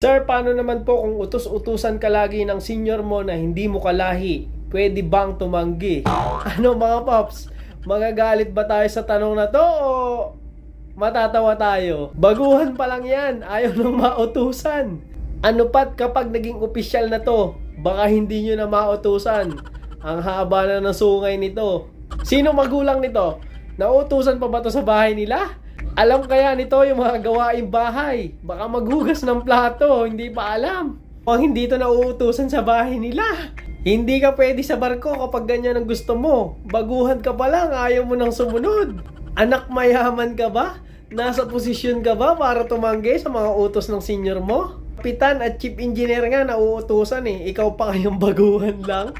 Sir, paano naman po kung utos-utusan ka lagi ng senior mo na hindi mo kalahi? Pwede bang tumanggi? Ano mga paps? Magagalit ba tayo sa tanong na to o matatawa tayo? Baguhan pa lang yan, ayaw nang mautusan. Ano pat kapag naging opisyal na to, baka hindi nyo na mautusan. Ang haba na ng sungay nito. Sino magulang nito? Nautusan pa ba to sa bahay nila? Alam kaya nito yung mga gawaing bahay. Baka maghugas ng plato, hindi pa alam. O hindi to nauutusan sa bahay nila. Hindi ka pwede sa barko kapag ganyan ang gusto mo. Baguhan ka pa lang, ayaw mo nang sumunod. Anak mayaman ka ba? Nasa posisyon ka ba para tumanggi sa mga utos ng senior mo? Kapitan at chief engineer nga nauutusan eh. Ikaw pa kayong baguhan lang.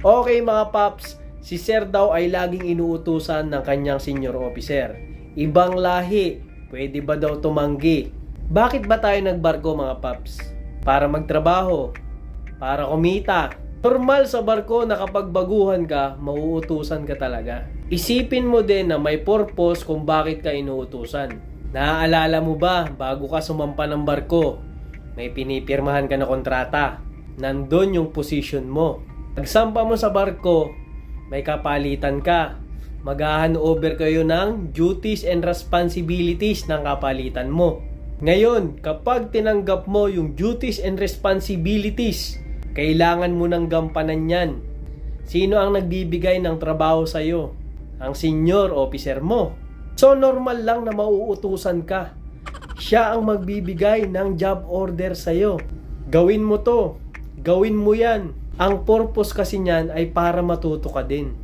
Okay mga paps, si Sir daw ay laging inuutusan ng kanyang senior officer. Ibang lahi, pwede ba daw tumanggi? Bakit ba tayo nagbarko mga paps? Para magtrabaho, para kumita. Normal sa barko na kapag baguhan ka, mauutusan ka talaga. Isipin mo din na may purpose kung bakit ka inuutusan. Naaalala mo ba, bago ka sumampa ng barko, may pinipirmahan ka na kontrata. Nandun yung position mo. Pagsampa mo sa barko, may kapalitan ka. Magahan over kayo ng duties and responsibilities ng kapalitan mo. Ngayon, kapag tinanggap mo yung duties and responsibilities, kailangan mo ng gampanan yan. Sino ang nagbibigay ng trabaho sa iyo? Ang senior officer mo. So normal lang na mauutusan ka. Siya ang magbibigay ng job order sa iyo. Gawin mo to. Gawin mo yan. Ang purpose kasi niyan ay para matuto ka din.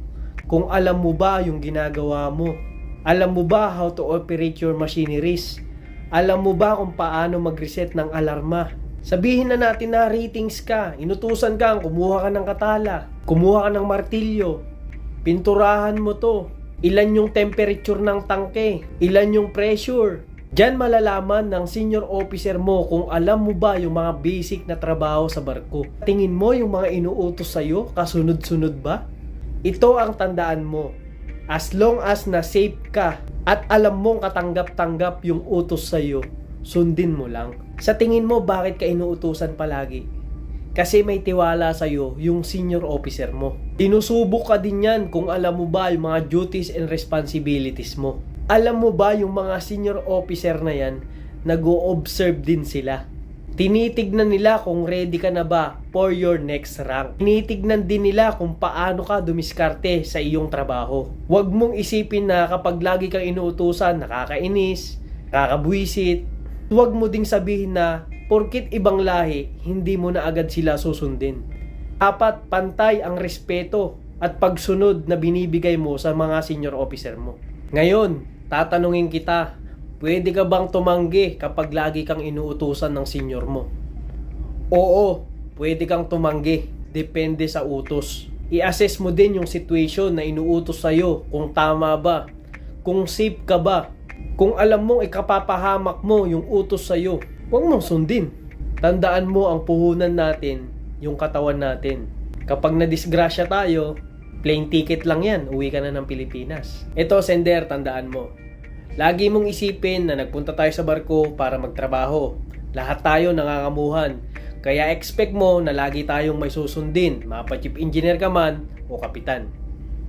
Kung alam mo ba yung ginagawa mo. Alam mo ba how to operate your machineries. Alam mo ba kung paano mag-reset ng alarma. Sabihin na natin na ratings ka, inutusan ka, kumuha ka ng katala, kumuha ka ng martilyo, pinturahan mo to, ilan yung temperature ng tangke, ilan yung pressure. Diyan malalaman ng senior officer mo kung alam mo ba yung mga basic na trabaho sa barko. Tingin mo yung mga inuutos sa'yo, kasunod-sunod ba? Ito ang tandaan mo. As long as na safe ka at alam mong katanggap-tanggap yung utos sa'yo, sundin mo lang. Sa tingin mo, bakit ka inuutusan palagi? Kasi may tiwala sa'yo yung senior officer mo. Tinusubok ka din yan kung alam mo ba yung mga duties and responsibilities mo. Alam mo ba yung mga senior officer na yan, nag-o-observe din sila. Tinitignan nila kung ready ka na ba for your next rank. Tinitignan din nila kung paano ka dumiskarte sa iyong trabaho. Huwag mong isipin na kapag lagi kang inuutusan, nakakainis, nakakabwisit. Huwag mo ding sabihin na porkit ibang lahi, hindi mo na agad sila susundin. Apat, pantay ang respeto at pagsunod na binibigay mo sa mga senior officer mo. Ngayon, tatanungin kita, pwede ka bang tumanggi kapag lagi kang inuutusan ng senior mo? Oo, pwede kang tumanggi. Depende sa utos. I-assess mo din yung situation na inuutos sa'yo kung tama ba, kung safe ka ba, kung alam mong ikapapahamak mo yung utos sa'yo, huwag mong sundin. Tandaan mo ang puhunan natin, yung katawan natin. Kapag nadisgrasya tayo, plane ticket lang yan, uwi ka na ng Pilipinas. Ito, sender, tandaan mo. Lagi mong isipin na nagpunta tayo sa barko para magtrabaho. Lahat tayo nangangamuhan. Kaya expect mo na lagi tayong may susundin, mapa chief engineer ka man o kapitan.